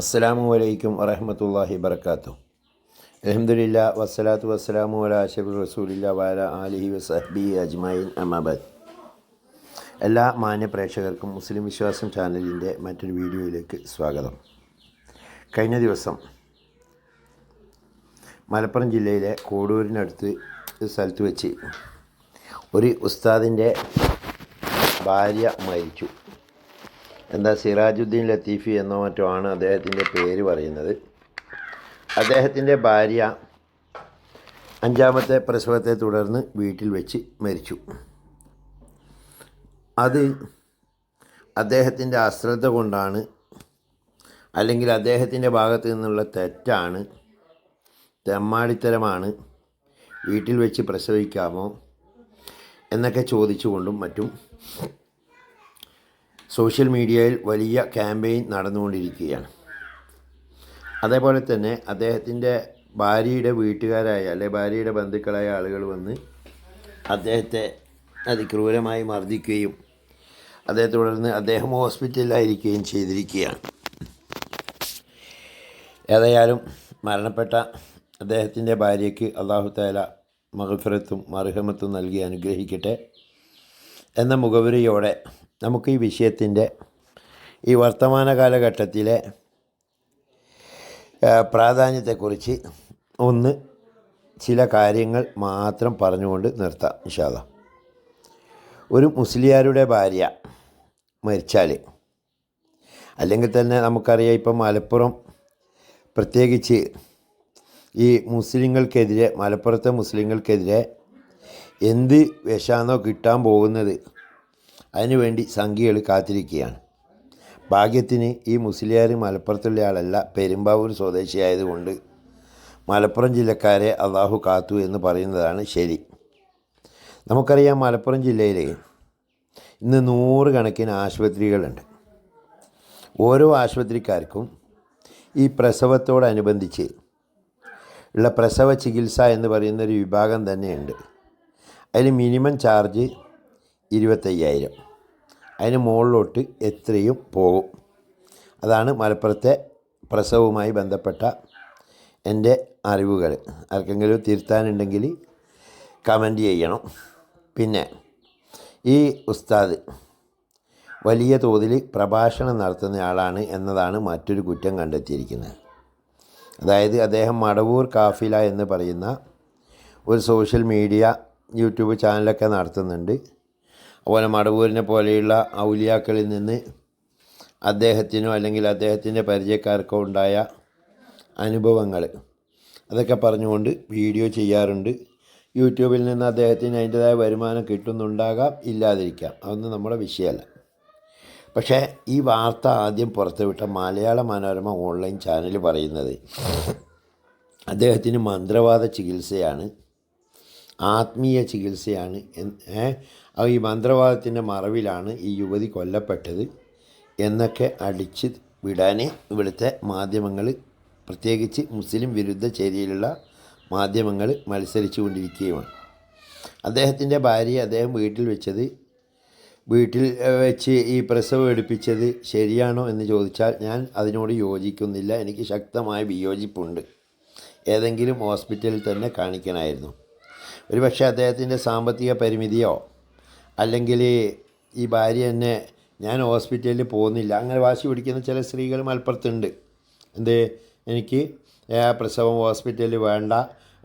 അസ്സലാമു അലൈക്കും വറഹമത്തല്ലാഹി വബർക്കാത്തു അലഹമുല്ല വസ്സലാത്തു വസ്സലാമു അല അഷബുൽ റസൂലില്ല വാല ആലിഹി വസഹബി അജ്മായിൻ അമാബാദ് എല്ലാ മാന്യ പ്രേക്ഷകർക്കും മുസ്ലിം വിശ്വാസം ചാനലിന്റെ മറ്റൊരു വീഡിയോയിലേക്ക് സ്വാഗതം. കഴിഞ്ഞ ദിവസം മലപ്പുറം ജില്ലയിലെ കോടൂരിനടുത്ത് സ്ഥലത്ത് വെച്ച് ഒരു ഉസ്താദിന്റെ ഭാര്യ മരിച്ചു. എന്താ സിറാജുദ്ദീൻ ലത്തീഫി എന്നോ മറ്റോ ആണ് അദ്ദേഹത്തിന്റെ പേര് പറയുന്നത്. അദ്ദേഹത്തിന്റെ ഭാര്യ അഞ്ചാമത്തെ പ്രസവത്തെ തുടർന്ന് വീട്ടിൽ വെച്ച് മരിച്ചു. അത് അദ്ദേഹത്തിന്റെ അശ്രദ്ധ കൊണ്ടാണ് അല്ലെങ്കിൽ അദ്ദേഹത്തിന്റെ ഭാഗത്ത് നിന്നുള്ള തെറ്റാണ് തെമ്മാടിത്തരമാണ് വീട്ടിൽ വെച്ച് പ്രസവിക്കാമോ എന്നൊക്കെ ചോദിച്ചുകൊണ്ടും മറ്റും സോഷ്യൽ മീഡിയയിൽ വലിയ ക്യാമ്പയിൻ നടന്നുകൊണ്ടിരിക്കുകയാണ്. അതേപോലെ തന്നെ അദ്ദേഹത്തിന്റെ ഭാര്യയുടെ വീട്ടുകാരായ അല്ലെ ഭാര്യയുടെ ബന്ധുക്കളായ ആളുകൾ വന്ന് അദ്ദേഹത്തെ അതിക്രൂരമായി മർദ്ദിക്കുകയും അതേ തുടർന്ന് അദ്ദേഹം ഹോസ്പിറ്റലിലായിരിക്കുകയും ചെയ്തിരിക്കുകയാണ്. ഏതായാലും മരണപ്പെട്ട അദ്ദേഹത്തിന്റെ ഭാര്യയ്ക്ക് അള്ളാഹു താല മഹഫിറത്തും മർഹമത്തും നൽകി അനുഗ്രഹിക്കട്ടെ എന്ന മുഖവരിയോടെ നമുക്ക് ഈ വിഷയത്തിന്റെ ഈ വർത്തമാന കാലഘട്ടത്തിലെ പ്രാധാന്യത്തെക്കുറിച്ച് ഒന്ന് ചില കാര്യങ്ങൾ മാത്രം പറഞ്ഞുകൊണ്ട് നിർത്താം ഇൻഷാല്ല ഒരു മുസ്ലിയാരുടെ ഭാര്യ മരിച്ചാൽ അല്ലെങ്കിൽ തന്നെ നമുക്കറിയാം ഇപ്പം മലപ്പുറം പ്രത്യേകിച്ച് ഈ മുസ്ലിങ്ങൾക്കെതിരെ മലപ്പുറത്തെ മുസ്ലിങ്ങൾക്കെതിരെ എന്ത് വിഷാന്നോ കിട്ടാൻ പോകുന്നത് അതിനുവേണ്ടി സംഖ്യകൾ കാത്തിരിക്കുകയാണ്. ഭാഗ്യത്തിന് ഈ മുസ്ലിയാർ മലപ്പുറത്തുള്ള ആളല്ല പെരുമ്പാവൂർ സ്വദേശിയായതുകൊണ്ട് മലപ്പുറം ജില്ലക്കാരെ അള്ളാഹു കാത്തു എന്ന് പറയുന്നതാണ് ശരി. നമുക്കറിയാം മലപ്പുറം ജില്ലയിൽ ഇന്ന് നൂറുകണക്കിന് ആശുപത്രികളുണ്ട്. ഓരോ ആശുപത്രിക്കാർക്കും ഈ പ്രസവത്തോടനുബന്ധിച്ച് ഉള്ള പ്രസവ ചികിത്സ എന്ന് പറയുന്നൊരു വിഭാഗം തന്നെയുണ്ട്. അതിൽ മിനിമം ചാർജ് ഇരുപത്തയ്യായിരം. അതിന് മുകളിലോട്ട് എത്രയും പോകും. അതാണ് മലപ്പുറത്തെ പ്രസവവുമായി ബന്ധപ്പെട്ട എന്റെ അറിവുകൾ. ആർക്കെങ്കിലും തിരുത്താനുണ്ടെങ്കിൽ കമന്റ് ചെയ്യണം. പിന്നെ ഈ ഉസ്താദ് വലിയ തോതിൽ പ്രഭാഷണം നടത്തുന്ന ആളാണ് എന്നതാണ് മറ്റൊരു കുറ്റം കണ്ടെത്തിയിരിക്കുന്നത്. അതായത് അദ്ദേഹം മടവൂർ കാഫില എന്ന് പറയുന്ന ഒരു സോഷ്യൽ മീഡിയ യൂട്യൂബ് ചാനലൊക്കെ നടത്തുന്നുണ്ട്. അതുപോലെ മടവൂരിനെ പോലെയുള്ള ഔലിയാക്കളിൽ നിന്ന് അദ്ദേഹത്തിനോ അല്ലെങ്കിൽ അദ്ദേഹത്തിന്റെ പരിചയക്കാർക്കോ ഉണ്ടായ അനുഭവങ്ങൾ. അതൊക്കെ പറഞ്ഞുകൊണ്ട് വീഡിയോ ചെയ്യാറുണ്ട്. യൂട്യൂബിൽ നിന്ന് അദ്ദേഹത്തിന് അതിന്റെതായ വരുമാനം കിട്ടുന്നുണ്ടാകാം ഇല്ലാതിരിക്കാം. അതൊന്നും നമ്മുടെ വിഷയമല്ല. പക്ഷേ ഈ വാർത്ത ആദ്യം പുറത്തുവിട്ട മലയാള മനോരമ ഓൺലൈൻ ചാനൽ പറയുന്നത് അദ്ദേഹത്തിന് മന്ത്രവാദ ചികിത്സയാണ് ആത്മീയ ചികിത്സയാണ് ഈ മന്ത്രവാദത്തിന്റെ മറവിലാണ് ഈ യുവതി കൊല്ലപ്പെട്ടത് എന്നൊക്കെ അടിച്ച് വിടാൻ ഇവിടുത്തെ മാധ്യമങ്ങൾ പ്രത്യേകിച്ച് മുസ്ലിം വിരുദ്ധ ചേരിയിലുള്ള മാധ്യമങ്ങൾ മത്സരിച്ചു കൊണ്ടിരിക്കുകയുമാണ് അദ്ദേഹത്തിന്റെ ഭാര്യയെ അദ്ദേഹം വീട്ടിൽ വെച്ചത് വീട്ടിൽ വെച്ച് ഈ പ്രസവം എടുപ്പിച്ചത് ശരിയാണോ എന്ന് ചോദിച്ചാൽ ഞാൻ അതിനോട് യോജിക്കുന്നില്ല. എനിക്ക് ശക്തമായ വിയോജിപ്പുണ്ട്. ഏതെങ്കിലും ഹോസ്പിറ്റലിൽ തന്നെ കാണിക്കണമായിരുന്നു. ഒരുപക്ഷെ അദ്ദേഹത്തിന്റെ സാമ്പത്തിക പരിമിതിയോ അല്ലെങ്കിൽ ഈ ഭാര്യ എന്നെ ഞാൻ ഹോസ്പിറ്റലിൽ പോകുന്നില്ല. അങ്ങനെ വാശി പിടിക്കുന്ന ചില സ്ത്രീകൾ മലപ്പുറത്തുണ്ട്. എന്ത്? എനിക്ക് പ്രസവം ഹോസ്പിറ്റലിൽ വേണ്ട.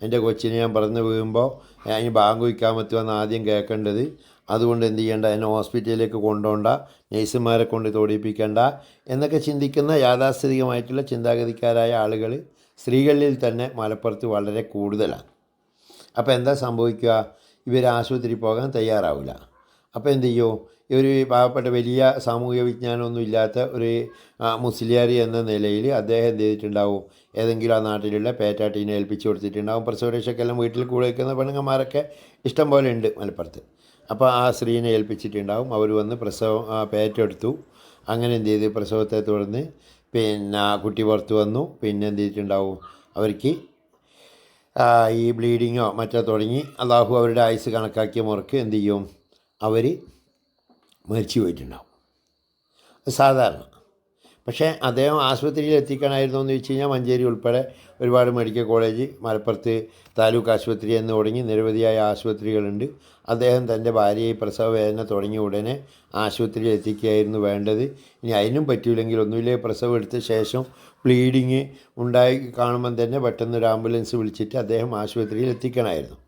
എന്റെ കൊച്ചിനെ ഞാൻ പറന്ന് വീഴുമ്പോൾ അതിന് ബാങ്ക് വയ്ക്കാൻ പറ്റുമെന്ന് ആദ്യം കേൾക്കേണ്ടത്. അതുകൊണ്ട് എന്ത് ചെയ്യേണ്ട എന്നെ ഹോസ്പിറ്റലിലേക്ക് കൊണ്ടുപോകണ്ട. നേഴ്സുമാരെ കൊണ്ട് തോടിപ്പിക്കേണ്ട. എന്നൊക്കെ ചിന്തിക്കുന്ന യാഥാസ്ഥിതികമായിട്ടുള്ള ചിന്താഗതിക്കാരായ ആളുകൾ സ്ത്രീകളിൽ തന്നെ മലപ്പുറത്ത് വളരെ കൂടുതലാണ്. അപ്പോൾ എന്താ സംഭവിക്കുക? ഇവർ ആശുപത്രി പോകാൻ തയ്യാറാവില്ല. അപ്പോൾ എന്ത് ചെയ്യും? ഒരു പാവപ്പെട്ട വലിയ സാമൂഹിക വിജ്ഞാനമൊന്നും ഇല്ലാത്ത ഒരു മുസ്ലിയാരി എന്ന നിലയിൽ അദ്ദേഹം എന്ത് ചെയ്തിട്ടുണ്ടാവും? ഏതെങ്കിലും ആ നാട്ടിലുള്ള പേറ്റാട്ടീനെ ഏൽപ്പിച്ച് കൊടുത്തിട്ടുണ്ടാവും. പ്രസവരക്ഷക്കെല്ലാം വീട്ടിൽ കൂടെ വയ്ക്കുന്ന പെണ്ണുങ്ങന്മാരൊക്കെ ഇഷ്ടം പോലെ ഉണ്ട് മലപ്പുറത്ത്. അപ്പോൾ ആ സ്ത്രീനെ ഏൽപ്പിച്ചിട്ടുണ്ടാവും. അവർ വന്ന് പ്രസവം പേറ്റെടുത്തു. അങ്ങനെ എന്ത് ചെയ്ത്? പ്രസവത്തെ തുടർന്ന് പിന്നെ കുട്ടി പുറത്ത് വന്നു. പിന്നെ എന്ത് ചെയ്തിട്ടുണ്ടാവും? അവർക്ക് ഈ ബ്ലീഡിങ്ങോ മറ്റോ തുടങ്ങി അള്ളാഹു അവരുടെ ആയുസ് കണക്കാക്കിയ മുറക്ക് എന്ത് ചെയ്യും? അവർ മരിച്ചു പോയിട്ടുണ്ടാവും. സാധാരണ. പക്ഷേ അദ്ദേഹം ആശുപത്രിയിൽ എത്തിക്കണമായിരുന്നു എന്ന് വെച്ച് കഴിഞ്ഞാൽ മഞ്ചേരി ഉൾപ്പെടെ ഒരുപാട് മെഡിക്കൽ കോളേജ് മലപ്പുറത്ത് താലൂക്ക് ആശുപത്രി എന്ന് തുടങ്ങി നിരവധിയായ ആശുപത്രികളുണ്ട്. അദ്ദേഹം തന്റെ ഭാര്യയെ പ്രസവ വേദന തുടങ്ങിയ ഉടനെ ആശുപത്രിയിൽ എത്തിക്കുകയായിരുന്നു വേണ്ടത്. ഇനി അതിനും പറ്റൂലെങ്കിൽ ഒന്നുമില്ലേ? പ്രസവം എടുത്ത ശേഷം ബ്ലീഡിങ് ഉണ്ടായി കാണുമ്പം തന്നെ പെട്ടെന്ന് ഒരു ആംബുലൻസ് വിളിച്ചിട്ട് അദ്ദേഹം ആശുപത്രിയിൽ എത്തിക്കണമായിരുന്നു.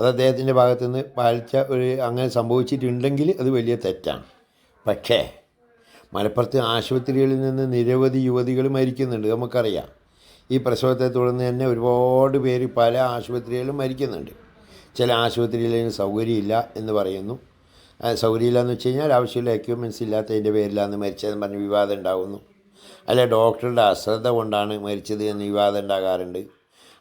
അത് അദ്ദേഹത്തിന്റെ ഭാഗത്തു നിന്ന് പാലിച്ച ഒരു അങ്ങനെ സംഭവിച്ചിട്ടുണ്ടെങ്കിൽ അത് വലിയ തെറ്റാണ്. പക്ഷേ മലപ്പുറത്ത് ആശുപത്രികളിൽ നിന്ന് നിരവധി യുവതികൾ മരിക്കുന്നുണ്ട്. നമുക്കറിയാം. ഈ പ്രസവത്തെ തുടർന്ന് തന്നെ ഒരുപാട് പേര് പല ആശുപത്രികളിലും മരിക്കുന്നുണ്ട്. ചില ആശുപത്രിയിൽ അതിന് സൗകര്യമില്ല എന്ന് പറയുന്നു. സൗകര്യമില്ല എന്ന് വെച്ച് കഴിഞ്ഞാൽ ആവശ്യമുള്ള എക്യുപ്മെൻസ് ഇല്ലാത്തതിന്റെ പേരിലാണ് മരിച്ചതെന്ന് പറഞ്ഞ് വിവാദം ഉണ്ടാകുന്നു. അല്ലെ ഡോക്ടറുടെ അശ്രദ്ധ കൊണ്ടാണ് മരിച്ചത് എന്ന് വിവാദം ഉണ്ടാകാറുണ്ട്.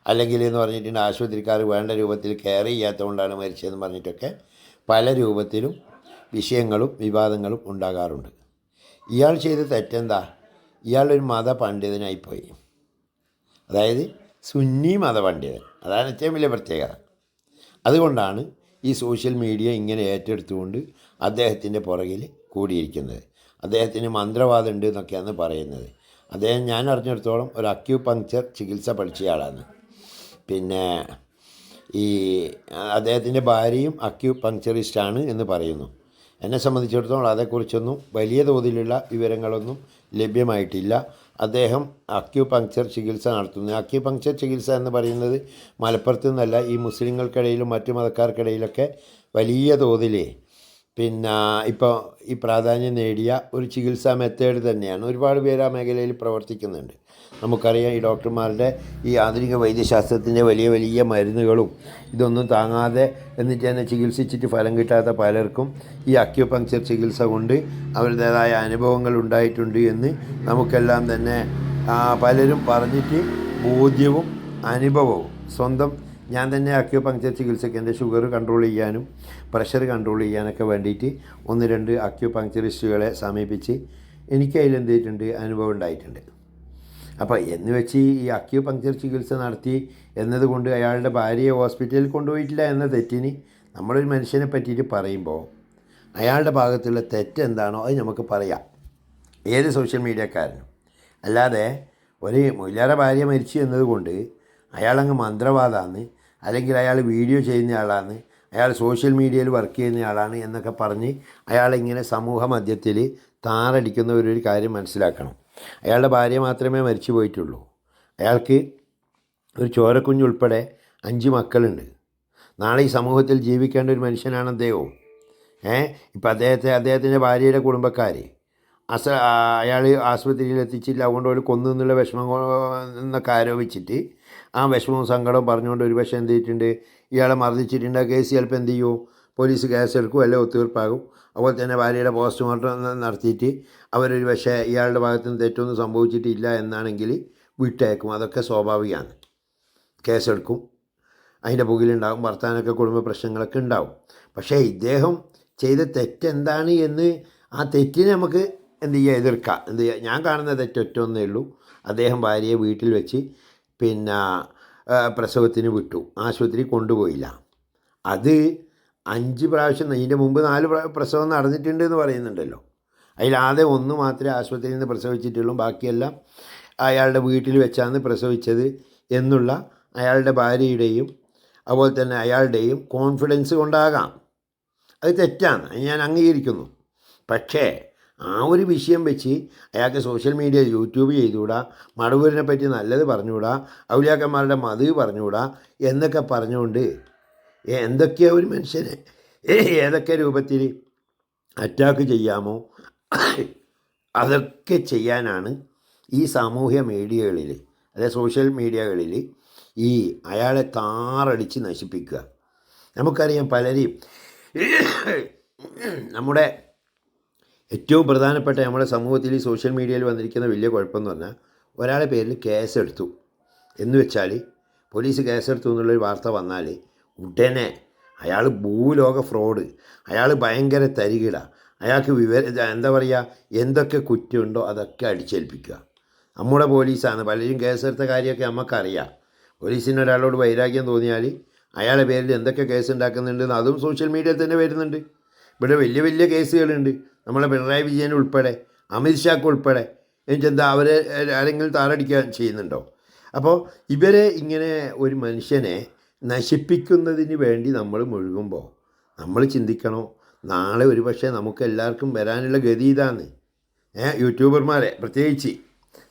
അല്ലെങ്കിൽ എന്ന് പറഞ്ഞിട്ടുണ്ട് ആശുപത്രിക്കാർ വേണ്ട രൂപത്തിൽ കെയർ ചെയ്യാത്തതുകൊണ്ടാണ് മരിച്ചതെന്ന് പറഞ്ഞിട്ടൊക്കെ പല രൂപത്തിലും വിഷയങ്ങളും വിവാദങ്ങളും ഉണ്ടാകാറുണ്ട്. ഇയാൾ ചെയ്ത തെറ്റെന്താ? ഇയാളൊരു മത പണ്ഡിതനായിപ്പോയി അതായത് സുന്നി മത പണ്ഡിതൻ അതാണ് ഏറ്റവും വലിയ പ്രത്യേകത. അതുകൊണ്ടാണ് ഈ സോഷ്യൽ മീഡിയ ഇങ്ങനെ ഏറ്റെടുത്തുകൊണ്ട് അദ്ദേഹത്തിന്റെ പുറകിൽ കൂടിയിരിക്കുന്നത്. അദ്ദേഹത്തിന് മന്ത്രവാദം ഉണ്ട് എന്നൊക്കെയാണ് പറയുന്നത്. അദ്ദേഹം ഞാൻ അറിഞ്ഞിടത്തോളം ഒരു അക്യൂപങ്ക്ചർ ചികിത്സ പഠിച്ചയാളാണ് പിന്നെ ഈ അദ്ദേഹത്തിന്റെ ഭാര്യയും അക്യൂപങ്ക്ചറിസ്റ്റാണ് എന്ന് പറയുന്നു. എന്നെ സംബന്ധിച്ചിടത്തോളം അതേക്കുറിച്ചൊന്നും വലിയ തോതിലുള്ള വിവരങ്ങളൊന്നും ലഭ്യമായിട്ടില്ല. അദ്ദേഹം അക്യൂപങ്ക്ചർ ചികിത്സ നടത്തുന്നു. അക്യൂപങ്ക്ചർ ചികിത്സ എന്ന് പറയുന്നത് മലപ്പുറത്തു നിന്നല്ല ഈ മുസ്ലിങ്ങൾക്കിടയിലും മറ്റു മതക്കാർക്കിടയിലൊക്കെ വലിയ തോതിൽ പിന്നെ ഇപ്പോൾ ഈ പ്രാധാന്യം നേടിയ ഒരു ചികിത്സാ മെത്തേഡ് തന്നെയാണ്. ഒരുപാട് പേര് ആ മേഖലയിൽ പ്രവർത്തിക്കുന്നുണ്ട്. നമുക്കറിയാം ഈ ഡോക്ടർമാരുടെ ഈ ആധുനിക വൈദ്യശാസ്ത്രത്തിന്റെ വലിയ വലിയ മരുന്നുകളും ഇതൊന്നും താങ്ങാതെ എന്നിട്ട് തന്നെ ചികിത്സിച്ചിട്ട് ഫലം കിട്ടാത്ത പലർക്കും ഈ അക്യുപങ്ക്ചർ ചികിത്സ കൊണ്ട് അവരുടേതായ അനുഭവങ്ങൾ ഉണ്ടായിട്ടുണ്ട് എന്ന് നമുക്കെല്ലാം തന്നെ പലരും പറഞ്ഞിട്ട് ബോധ്യവും അനുഭവവും സ്വന്തം ഞാൻ തന്നെ അക്യൂപങ്ക്ചർ ചികിത്സയ്ക്ക് എന്റെ ഷുഗർ കൺട്രോൾ ചെയ്യാനും പ്രഷർ കൺട്രോൾ ചെയ്യാനൊക്കെ വേണ്ടിയിട്ട് ഒന്ന് രണ്ട് അക്യൂപങ്ക്ചറിസ്റ്റുകളെ സമീപിച്ച് എനിക്ക് അതിൽ എന്ത് ചെയ്തിട്ടുണ്ട് അനുഭവം ഉണ്ടായിട്ടുണ്ട്. അപ്പോൾ എന്ന് വെച്ച് ഈ അക്യൂപങ്ക്ചർ ചികിത്സ നടത്തി എന്നതുകൊണ്ട് അയാളുടെ ഭാര്യയെ ഹോസ്പിറ്റലിൽ കൊണ്ടുപോയിട്ടില്ല എന്ന തെറ്റിന് നമ്മളൊരു മനുഷ്യനെ പറ്റിയിട്ട് പറയുമ്പോൾ അയാളുടെ ഭാഗത്തുള്ള തെറ്റ് എന്താണോ അത് നമുക്ക് പറയാം. ഏത് സോഷ്യൽ മീഡിയക്കാരനും അല്ലാതെ ഒരു മൊയിലാറെ ഭാര്യ മരിച്ചു എന്നതുകൊണ്ട് അയാളങ്ങ് മന്ത്രവാദമാണ് അല്ലെങ്കിൽ അയാൾ വീഡിയോ ചെയ്യുന്നയാളാണ് അയാൾ സോഷ്യൽ മീഡിയയിൽ വർക്ക് ചെയ്യുന്നയാളാണ് എന്നൊക്കെ പറഞ്ഞ് അയാളിങ്ങനെ സമൂഹ മധ്യത്തിൽ താറടിക്കുന്ന ഒരു കാര്യം മനസ്സിലാക്കണം. അയാളുടെ ഭാര്യ മാത്രമേ മരിച്ചു പോയിട്ടുള്ളൂ. അയാൾക്ക് ഒരു ചോരക്കുഞ്ഞുൾപ്പെടെ അഞ്ച് മക്കളുണ്ട്. നാളെ ഈ സമൂഹത്തിൽ ജീവിക്കേണ്ട ഒരു മനുഷ്യനാണ് അദ്ദേഹവും. ഏ ഇപ്പം അദ്ദേഹത്തെ അദ്ദേഹത്തിന്റെ ഭാര്യയുടെ കുടുംബക്കാർ അസ അയാൾ ആശുപത്രിയിൽ എത്തിച്ചില്ല അതുകൊണ്ട് ഒരു കൊന്നു എന്നുള്ള വിഷമം എന്നൊക്കെ ആരോപിച്ചിട്ട് ആ വിഷമവും സങ്കടവും പറഞ്ഞുകൊണ്ട് ഒരു പക്ഷേ എന്ത് ചെയ്തിട്ടുണ്ട്? ഇയാളെ മർദ്ദിച്ചിട്ടുണ്ട്. ആ കേസ് ചിലപ്പോൾ എന്ത് ചെയ്യും? പോലീസ് കേസ് എടുക്കും അല്ലെങ്കിൽ ഒത്തുതീർപ്പാകും. അതുപോലെ തന്നെ ഭാര്യയുടെ പോസ്റ്റ്മോർട്ടം നടത്തിയിട്ട് അവരൊരു പക്ഷേ ഇയാളുടെ ഭാഗത്തുനിന്ന് തെറ്റൊന്നും സംഭവിച്ചിട്ടില്ല എന്നാണെങ്കിൽ വിട്ടയക്കും. അതൊക്കെ സ്വാഭാവികമാണ്. കേസെടുക്കും. അതിന്റെ പുകിലുണ്ടാകും ഭർത്താനൊക്കെ കുടുംബ പ്രശ്നങ്ങളൊക്കെ ഉണ്ടാവും പക്ഷേ ഇദ്ദേഹം ചെയ്ത തെറ്റെന്താണ് എന്ന് ആ തെറ്റിനെ നമുക്ക് എന്ത് ചെയ്യുക എതിർക്കാം. എന്ത് ചെയ്യുക ഞാൻ കാണുന്ന തെറ്റൊറ്റൊന്നേ ഉള്ളൂ. അദ്ദേഹം ഭാര്യയെ വീട്ടിൽ വെച്ച് പിന്നെ പ്രസവത്തിന് വിട്ടു. ആശുപത്രി കൊണ്ടുപോയില്ല. അത് അഞ്ച് പ്രാവശ്യം ഇതിന്റെ മുമ്പ് നാല് പ്രസവം നടന്നിട്ടുണ്ട് എന്ന് പറയുന്നുണ്ടല്ലോ. അതിലാതെ ഒന്ന് മാത്രമേ ആശുപത്രിയിൽ നിന്ന് പ്രസവിച്ചിട്ടുള്ളൂ. ബാക്കിയെല്ലാം അയാളുടെ വീട്ടിൽ വെച്ചാണ് പ്രസവിച്ചത് എന്നുള്ള അയാളുടെ ഭാര്യയുടെയും അതുപോലെ തന്നെ അയാളുടെയും കോൺഫിഡൻസ് കൊണ്ടാകാം. അത് തെറ്റാണ്. ഞാൻ അംഗീകരിക്കുന്നു. പക്ഷേ ആ ഒരു വിഷയം വെച്ച് അയാൾക്ക് സോഷ്യൽ മീഡിയ യൂട്യൂബ് ചെയ്തുകൂടാ മടവൂരിനെ പറ്റി നല്ലത് പറഞ്ഞുകൂടാ ഔലിയാക്കന്മാരുടെ മത് പറഞ്ഞുകൂടാ എന്നൊക്കെ പറഞ്ഞുകൊണ്ട് എന്തൊക്കെയാ ഒരു മനുഷ്യനെ? ഏതൊക്കെ രൂപത്തിൽ അറ്റാക്ക് ചെയ്യാമോ? അതൊക്കെ ചെയ്യാനാണ് ഈ സാമൂഹ്യ മീഡിയകളിൽ അതായത് സോഷ്യൽ മീഡിയകളിൽ ഈ അയാളെ താറടിച്ച് നശിപ്പിക്കുക. നമുക്കറിയാം പലരെയും നമ്മുടെ ഏറ്റവും പ്രധാനപ്പെട്ട നമ്മുടെ സമൂഹത്തിൽ ഈ സോഷ്യൽ മീഡിയയിൽ വന്നിരിക്കുന്ന വലിയ കുഴപ്പമെന്ന് പറഞ്ഞാൽ ഒരാളെ പേരിൽ കേസ് എടുത്തു എന്ന് വെച്ചാൽ പോലീസ് കേസെടുത്തു എന്നുള്ളൊരു വാർത്ത വന്നാൽ ഉടനെ അയാൾ ഭൂലോക ഫ്രോഡ് അയാൾ ഭയങ്കര തരികിട അയാൾക്ക് വിവര എന്താ പറയുക എന്തൊക്കെ കുറ്റമുണ്ടോ അതൊക്കെ അടിച്ചേൽപ്പിക്കുക. നമ്മുടെ പോലീസാണ് പലരും കേസെടുത്ത കാര്യമൊക്കെ നമുക്കറിയാം പോലീസിന് ഒരാളോട് വൈരാഗ്യം തോന്നിയാൽ അയാളെ പേരിൽ എന്തൊക്കെ കേസ് ഉണ്ടാക്കുന്നുണ്ടെന്ന് അതും സോഷ്യൽ മീഡിയയിൽ തന്നെ വരുന്നുണ്ട്. ഇവിടെ വലിയ വലിയ കേസുകളുണ്ട്. നമ്മളെ പിണറായി വിജയൻ ഉൾപ്പെടെ അമിത്ഷാക്ക് ഉൾപ്പെടെ എന്നുവെച്ചാൽ അവരെ ആരെങ്കിലും താറടിക്കാൻ ചെയ്യുന്നുണ്ടോ? അപ്പോൾ ഇവരെ ഇങ്ങനെ ഒരു മനുഷ്യനെ നശിപ്പിക്കുന്നതിന് വേണ്ടി നമ്മൾ മുഴുകുമ്പോൾ നമ്മൾ ചിന്തിക്കണോ? നാളെ ഒരു പക്ഷേ നമുക്ക് എല്ലാവർക്കും വരാനുള്ള ഗതി ഇതാണ് ഏ യൂട്യൂബർമാരെ പ്രത്യേകിച്ച്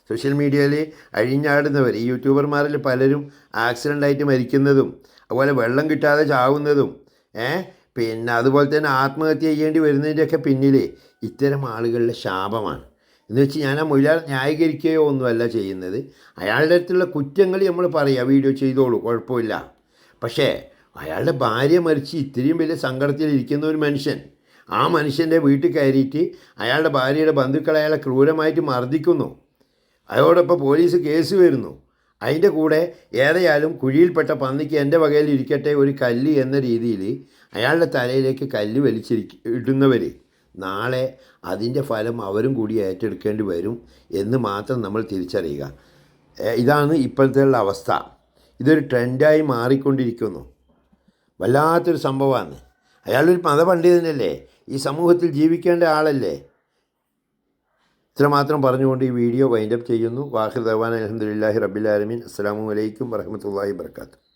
സോഷ്യൽ മീഡിയയിൽ അഴിഞ്ഞാടുന്നവർ ഈ യൂട്യൂബർമാരിൽ പലരും ആക്സിഡന്റ് ആയിട്ട് മരിക്കുന്നതും അതുപോലെ വെള്ളം കിട്ടാതെ ചാവുന്നതും ഏ പിന്നെ അതുപോലെ തന്നെ ആത്മഹത്യ ചെയ്യേണ്ടി വരുന്നതിന്റെയൊക്കെ പിന്നിൽ ഇത്തരം ആളുകളുടെ ശാപമാണ്. എന്ന് വെച്ച് ഞാൻ ആ മൊയിലാൾ ന്യായീകരിക്കുകയോ ഒന്നുമല്ല ചെയ്യുന്നത്. അയാളുടെ അടുത്തുള്ള കുറ്റങ്ങൾ നമ്മൾ പറയുക വീഡിയോ ചെയ്തോളൂ കുഴപ്പമില്ല. പക്ഷേ അയാളുടെ ഭാര്യ മരിച്ച് ഇത്രയും വലിയ സങ്കടത്തിലിരിക്കുന്ന ഒരു മനുഷ്യൻ ആ മനുഷ്യന്റെ വീട്ടിൽ കയറിയിട്ട് അയാളുടെ ഭാര്യയുടെ ബന്ധുക്കളെ അയാളെ ക്രൂരമായിട്ട് മർദ്ദിക്കുന്നു. അതോടൊപ്പം പോലീസ് കേസ് വരുന്നു. അതിന്റെ കൂടെ ഏതായാലും കുഴിയിൽപ്പെട്ട പന്നിക്ക് എന്റെ വകയിൽ ഇരിക്കട്ടെ ഒരു കല്ല് എന്ന രീതിയിൽ അയാളുടെ തലയിലേക്ക് കല്ല് വലിച്ചിരിക്ക ഇടുന്നവർ നാളെ അതിന്റെ ഫലം അവരും കൂടി ഏറ്റെടുക്കേണ്ടി വരും എന്ന് മാത്രം നമ്മൾ തിരിച്ചറിയുക. ഇതാണ് ഇപ്പോഴത്തെ ഉള്ള അവസ്ഥ. ഇതൊരു ട്രെൻഡായി മാറിക്കൊണ്ടിരിക്കുന്നു. വല്ലാത്തൊരു സംഭവമാണ്. അയാളൊരു മതപണ്ഡിതനല്ലേ? ഈ സമൂഹത്തിൽ ജീവിക്കേണ്ട ആളല്ലേ? ഇത്രമാത്രം പറഞ്ഞുകൊണ്ട് ഈ വീഡിയോ വൈൻഡപ്പ് ചെയ്യുന്നു. വാഹിർ ദവാൻ അലഹമുല്ലാഹി റബിലാലമീൻ അസ്സാം വലൈക്കും വറഹമത്തല്ലാഹി വർക്കാത്തു